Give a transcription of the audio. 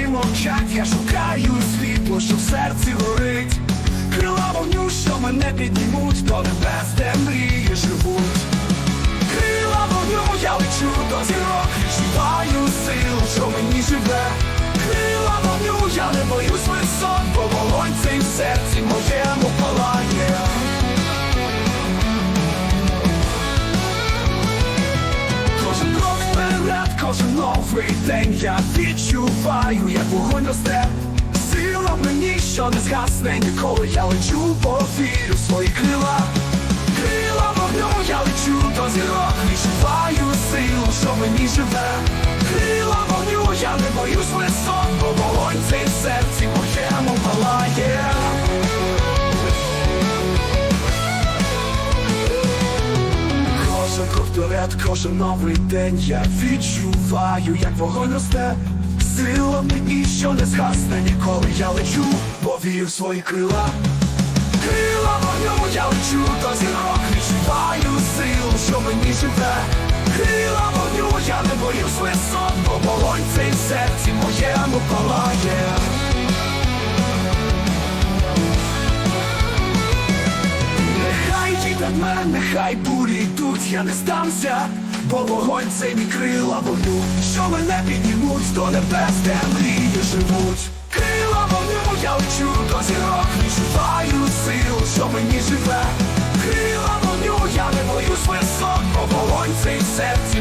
мовчать, я шукаю світло, що в серці горить. Крила вогню, що мене піднімуть, до небес, де день я відчуваю, як вогонь росте. Сила мені, що не згасне ніколи. Я лечу, повірю в свої крила. Крила вогню, я лечу до зірок, відчуваю силу, що мені живе. Крила вперед, кожен новий день я відчуваю, як вогонь росте. Сила в мені, що не згасне ніколи я лечу, бо вірю в свої крила. Крила вогню, я лечу до зірок, відчуваю силу, що мені живе. Крила вогню, я не боюсь висот, бо вогонь цей серці моєму палає. мене, хай бурі йдуть, я не здамся, бо вогонь це мій крила вогню, що мене піднімуть, до небес, де мрії живуть. Крила вогню, я вчу, до зірок відчуваю сил, що мені живе. Крила вогню, я не боюсь висок, бо вогонь цей в серці